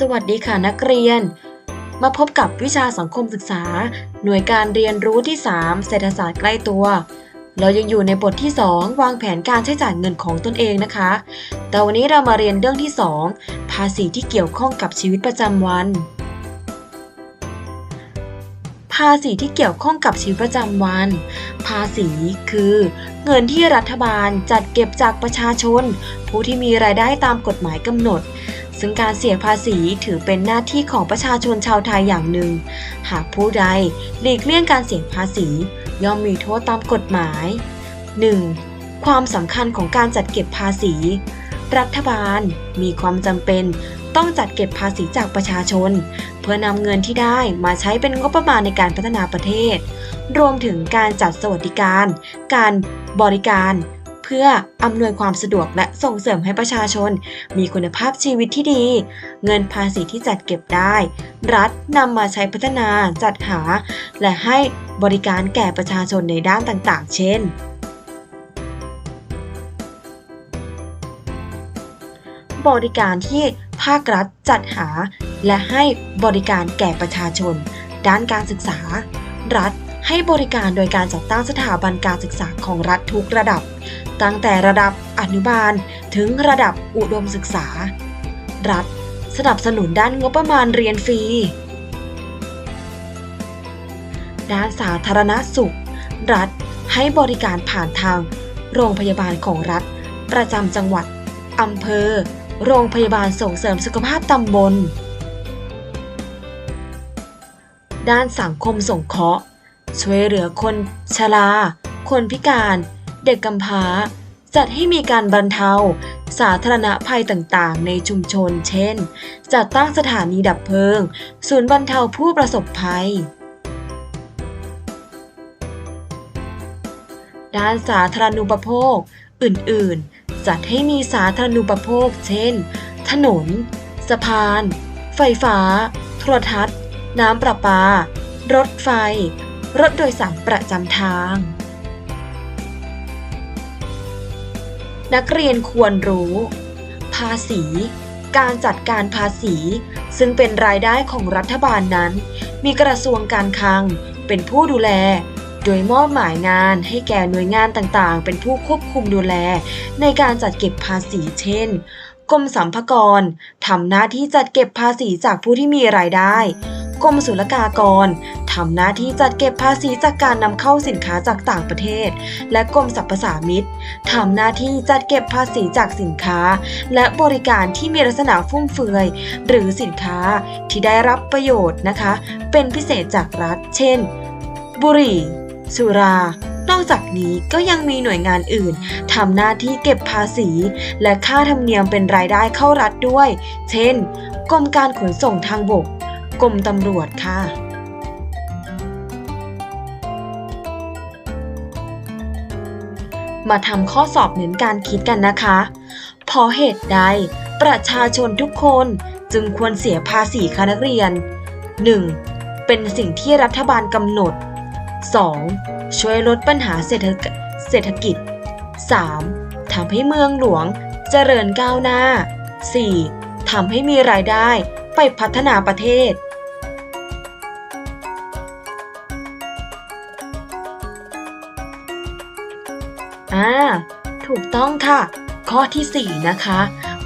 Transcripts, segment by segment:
สวัสดีค่ะนักเรียน มาพบกับวิชาสังคมศึกษา หน่วยการเรียนรู้ที่ 3 เศรษฐศาสตร์ใกล้ตัว เรายังอยู่ในบทที่ 2 วางแผนการใช้จ่ายเงินของตนเองนะคะ แต่วันนี้เรามาเรียนเรื่องที่ 2 ภาษีที่เกี่ยวข้องกับชีวิตประจำวัน ภาษีที่เกี่ยวข้องกับชีวิตประจำวัน ภาษีคือ เงินที่รัฐบาลจัดเก็บจากประชาชน ผู้ที่มีรายได้ตามกฎหมายกำหนด ซึ่งการเสียภาษีถือเป็นหน้าที่ของประชาชนชาวไทยอย่างหนึ่ง หากผู้ใดหลีกเลี่ยงการเสียภาษี ย่อมมีโทษตามกฎหมาย 1. ความสำคัญของการจัดเก็บภาษี รัฐบาลมีความจำเป็นต้องจัดเก็บภาษีจากประชาชน เพื่อนำเงินที่ได้มาใช้เป็นงบประมาณในการพัฒนาประเทศ รวมถึงการจัดสวัสดิการ การบริการ เพื่ออำนวยความสะดวกและส่งเสริมให้ประชาชน มีคุณภาพชีวิตที่ดี เงินภาษีที่จัดเก็บได้ รัฐนำมาใช้พัฒนาจัดหา และให้บริการแก่ประชาชนในด้านต่างๆ เช่นบริการที่ภาครัฐจัดหา และให้บริการแก่ประชาชน ด้านการศึกษา รัฐ ให้บริการโดยการจัดตั้งสถาบันการศึกษาของรัฐทุกระดับ ตั้งแต่ระดับอนุบาลถึงระดับอุดมศึกษา รัฐสนับสนุนด้านงบประมาณเรียนฟรี ด้านสาธารณสุข รัฐให้บริการผ่านทาง โรงพยาบาลของรัฐ ประจำจังหวัดอำเภอ โรงพยาบาลส่งเสริมสุขภาพตำบล ด้านสังคมสงเคราะห์ ช่วยเหลือคนชราคนพิการ เด็กกำพร้า จัดให้มีการบรรเทา สาธารณภัยต่างๆ ในชุมชน เช่น จัดตั้งสถานีดับเพลิง ศูนย์บรรเทาผู้ประสบภัย ด้านสาธารณูปโภค อื่นๆ จัดให้มีสาธารณูปโภค เช่น ถนน สะพาน ไฟฟ้า โทรทัศน์ น้ำประปา รถไฟ รถโดยสารประจำทาง นักเรียนควรรู้ ภาษี การจัดการภาษี ซึ่งเป็นรายได้ของรัฐบาลนั้น มีกระทรวงการคลังเป็นผู้ดูแล โดยมอบหมายงานให้แก่หน่วยงานต่างๆ เป็นผู้ควบคุมดูแล ในการจัดเก็บภาษีเช่นกรมสรรพากรทำหน้าที่จัดเก็บภาษีจากผู้ที่มีรายได้ กรมศุลกากรทำหน้าที่จัดเก็บภาษีจากการนำเข้าสินค้าจากต่างประเทศ และกรมสรรพสามิตทำหน้าที่จัดเก็บภาษีจากสินค้า และบริการที่มีลักษณะฟุ่มเฟือย หรือสินค้าที่ได้รับประโยชน์นะคะ เป็นพิเศษจากรัฐ เช่น บุหรี่ สุรานอกจากนี้ก็ยังมีหน่วยงานอื่นทำหน้าที่เก็บภาษี และค่าธรรมเนียมเป็นรายได้เข้ารัฐด้วย เช่น กรมการขนส่งทางบก กรมตำรวจค่ะ มาทำข้อสอบเน้นการคิดกันนะคะ เพราะเหตุใด ประชาชนทุกคนจึงควรเสียภาษีคะนักเรียน 1. เป็นสิ่งที่รัฐบาลกำหนด 2. ช่วยลดปัญหาเศรษฐกเศรษฐกิจ 3. ทำให้เมืองหลวงเจริญก้าวหน้า 4. ทำให้มีรายได้ไปพัฒนาประเทศ ถูกต้องค่ะ ข้อที่ 4 นะคะ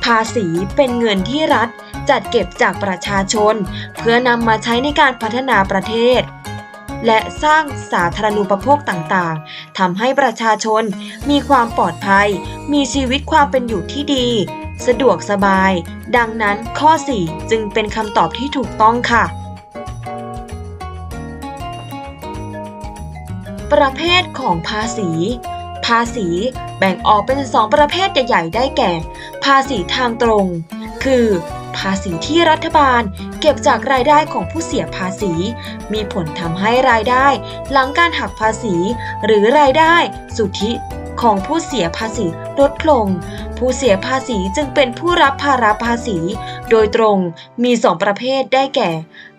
ภาษีเป็นเงินที่รัฐจัดเก็บจากประชาชน เพื่อนำมาใช้ในการพัฒนาประเทศ และสร้างสาธารณูปโภคต่างๆทำให้ประชาชนมีความปลอดภัย มีชีวิตความเป็นอยู่ที่ดี สะดวกสบาย ดังนั้นข้อ 4 จึงเป็นคำตอบที่ถูกต้องค่ะประเภทของภาษี ภาษี แบ่งออกเป็น2ประเภทใหญ่ๆ ได้แก่ ภาษีทางตรง คือ ภาษีที่รัฐบาล เก็บจากรายได้ของผู้เสียภาษี มีผลทำให้รายได้ หลังการหักภาษี หรือรายได้ สุทธิของผู้เสียภาษีลดลง ผู้เสียภาษีจึงเป็นผู้รับภาระภาษี โดยตรงมี2ประเภทได้แก่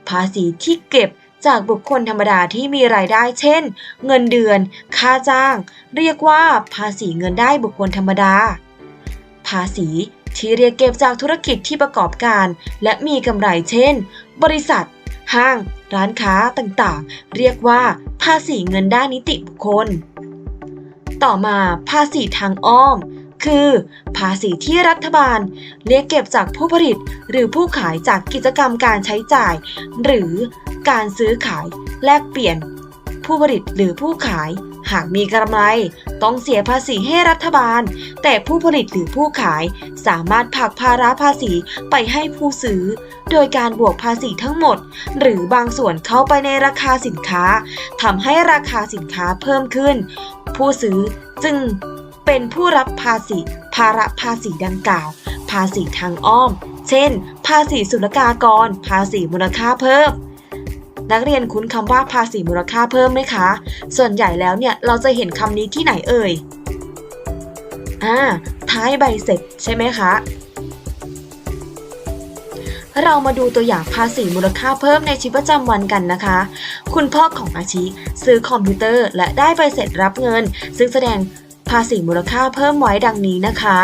ภาษีที่เก็บ จากบุคคลธรรมดาที่มีรายได้เช่น เงินเดือน ค่าจ้าง เรียกว่าภาษีเงินได้บุคคลธรรมดา ภาษีที่เรียกเก็บจากธุรกิจที่ประกอบการ และมีกำไรเช่น บริษัท ห้าง ร้านค้าต่างๆ เรียกว่าภาษีเงินได้นิติบุคคล ต่อมาภาษีทางอ้อม คือ ภาษีที่รัฐบาลเรียกเก็บจากผู้ผลิตหรือผู้ขายจากกิจกรรมการใช้จ่าย หรือการซื้อขายแลกเปลี่ยน ผู้ผลิตหรือผู้ขาย หากมีกำไร ต้องเสียภาษีให้รัฐบาล แต่ผู้ผลิตหรือผู้ขายสามารถผลักภาระภาษีไปให้ผู้ซื้อ โดยการบวกภาษีทั้งหมด หรือบางส่วนเข้าไปในราคาสินค้าทำให้ราคาสินค้าเพิ่มขึ้น ผู้ซื้อจึง เป็นผู้รับภาษีภาระภาษีดังกล่าว ภาษีทางอ้อม เช่น ภาษีศุลกากร ภาษีมูลค่าเพิ่ม นักเรียนคุ้นคำว่าภาษีมูลค่าเพิ่มไหมคะ ส่วนใหญ่แล้วเนี่ยเราจะเห็นคำนี้ที่ไหนเอ่ยอ่าท้ายใบเสร็จใช่ไหมคะเรามาดูตัวอย่างภาษีมูลค่าเพิ่มในชีวิตประจำวันกันนะคะ คุณพ่อของอาชิซื้อคอมพิวเตอร์และได้ใบเสร็จรับเงิน ซึ่งแสดง ภาษีมูลค่าเพิ่มไว้ดังนี้นะคะ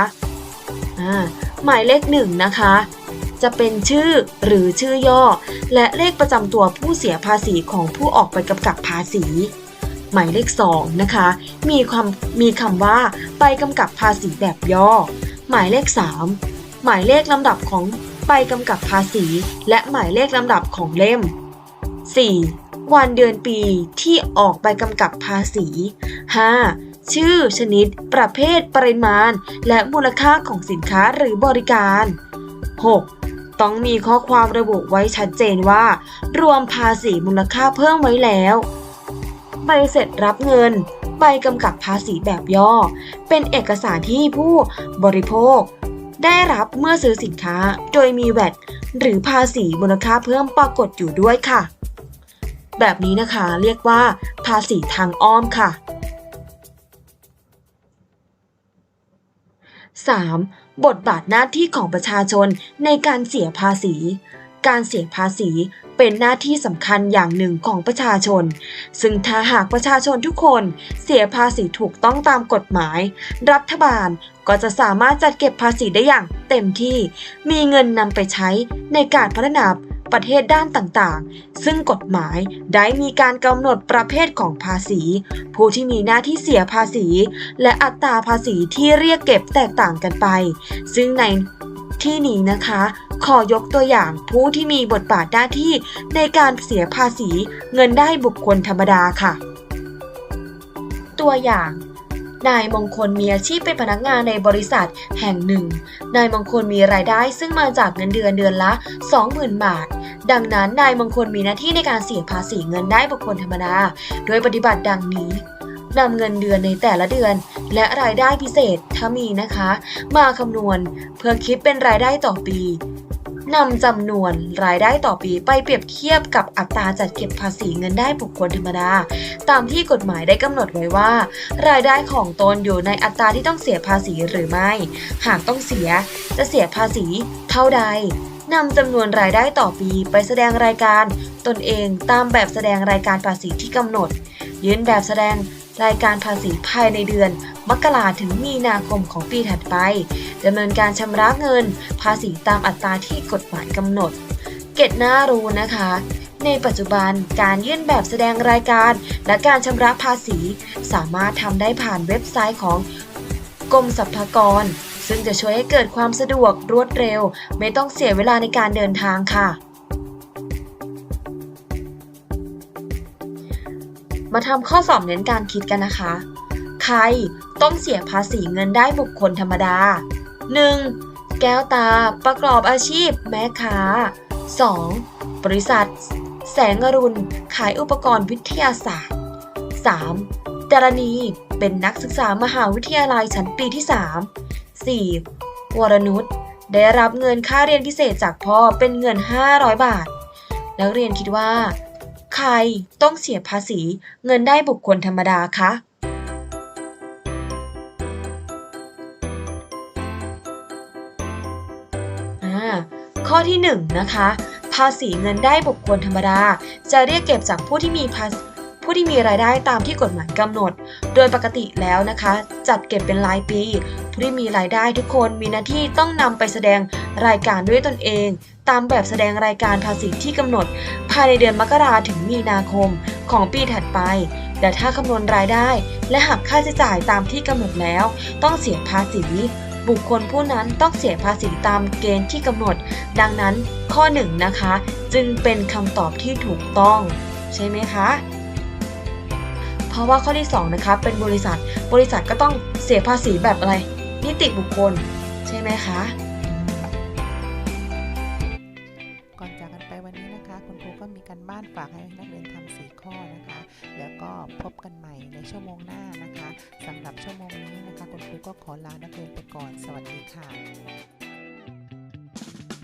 หมายเลขหนึ่งนะคะ จะเป็นชื่อหรือชื่อย่อ และเลขประจำตัวผู้เสียภาษีของผู้ออกไปกำกับภาษี หมายเลข2นะคะ มีความมีคำว่าไปกำกับภาษีแบบย่อ หมายเลข3หมายเลขลำดับของไปกำกับภาษี และหมายเลขลำดับของเล่ม 4. วันเดือนปีที่ออกไปกำกับภาษี 5. ชื่อ ชนิด ประเภท ปริมาณ และมูลค่าของสินค้าหรือบริการ 6. ต้องมีข้อความระบุไว้ชัดเจนว่า รวมภาษีมูลค่าเพิ่มไว้แล้ว ใบเสร็จรับเงิน ใบกำกับภาษีแบบย่อ เป็นเอกสารที่ผู้บริโภค ได้รับเมื่อซื้อสินค้า โดยมีแวดหรือภาษีมูลค่าเพิ่มปรากฏอยู่ด้วยค่ะ แบบนี้นะคะเรียกว่า ภาษีทางอ้อมค่ะ 3. บทบาทหน้าที่ของประชาชนในการเสียภาษี การเสียภาษีเป็นหน้าที่สำคัญอย่างหนึ่งของประชาชน ซึ่งถ้าหากประชาชนทุกคนเสียภาษีถูกต้องตามกฎหมาย รัฐบาลก็จะสามารถจัดเก็บภาษีได้อย่างเต็มที่ มีเงินนำไปใช้ในการพัฒนา ประเทศด้านต่างๆ ซึ่งกฎหมายได้มีการกำหนดประเภทของภาษี ผู้ที่มีหน้าที่เสียภาษี และอัตราภาษีที่เรียกเก็บแตกต่างกันไป ซึ่งในที่นี้นะคะ ขอยกตัวอย่างผู้ที่มีบทบาทหน้าที่ในการเสียภาษีเงินได้บุคคลธรรมดาค่ะ ตัวอย่าง นายมงคลมีอาชีพเป็นพนักงานในบริษัทแห่งหนึ่ง นายมงคลมีรายได้ซึ่งมาจากเงินเดือนเดือนละ 20,000 บาท ดังนั้นนายมงคลมีหน้าที่ในการเสียภาษีเงินได้บุคคลธรรมดา โดยปฏิบัติดังนี้นำเงินเดือนในแต่ละเดือน และรายได้พิเศษถ้ามีนะคะ มาคำนวณ เพื่อคิดเป็นรายได้ต่อปี นำจำนวนรายได้ต่อปีไปเปรียบเทียบกับอัตราจัดเก็บภาษีเงินได้บุคคลธรรมดา ตามที่กฎหมายได้กำหนดไว้ว่า รายได้ของตนอยู่ในอัตราที่ต้องเสียภาษีหรือไม่ หากต้องเสียจะเสียภาษีเท่าใดนำจำนวนรายได้ต่อปีไปแสดงรายการ ตนเองตามแบบแสดงรายการภาษีที่กำหนด ยื่นแบบแสดง รายการภาษีภายในเดือน มกราถึงมีนาคมของปีถัดไปดำเนินการชำระเงิน ภาษีตามอัตราที่กฎหมายกำหนด เกตน่ารู้นะคะ ในปัจจุบันการยื่นแบบแสดงรายการ และการชำระภาษี สามารถทำได้ผ่านเว็บไซต์ของกรมสรรพากร ซึ่งจะช่วยให้เกิดความสะดวกรวดเร็ว ไม่ต้องเสียเวลาในการเดินทางค่ะ มาทำข้อสอบเน้นการคิดกันนะคะ ใครต้องเสียภาษีเงินได้บุคคลธรรมดา 1. แก้วตาประกอบอาชีพ แม่ค้า 2. บริษัท แสงอรุณ ขายอุปกรณ์วิทยาศาสตร์ 3. ดารณีเป็นนักศึกษามหาวิทยาลัยชั้นปีที่ 3 4. วรนุชได้รับเงินค่าเรียนพิเศษจากพ่อเป็นเงิน 500 บาท นักเรียนคิดว่า ใครต้องเสียภาษีเงินได้บุคคลธรรมดาคะอ่าข้อที่ 1 นะคะ ภาษีเงินได้บุคคลธรรมดา จะเรียกเก็บจากผู้ที่มีภาษผผู้ที่มีรายได้ตามที่กฎหมายกำหนด โดยปกติแล้วนะคะ จัดเก็บเป็นรายปี ผู้ที่มีรายได้ทุกคนมีหน้าที่ต้องนำไปแสดงรายการด้วยตนเอง ตามแบบแสดงรายการภาษีที่กำหนด ภายในเดือนมกราถึงมีนาคมของปีถัดไป แต่ถ้าคำนวณรายได้ และหักค่าใช้จ่ายตามที่กำหนดแล้ว ต้องเสียภาษีบุคคลผู้นั้นต้องเสียภาษีตามเกณฑ์ที่กำหนด ดังนั้นข้อ 1นงนะคะ จึงเป็นคำตอบที่ถูกต้อง ใช่ไหมคะ เพราะว่าข้อที่ 2 นะคะ เป็นบริษัท บริษัทก็ต้องเสียภาษีแบบอะไร นิติบุคคล ใช่ไหมคะ บกันใหม่ในชั่วโมงหน้านะคะสำหรับชั่วโมงนี้นะคะคุณครูก็ขอลานักเรียนไปก่อน สวัสดีค่ะ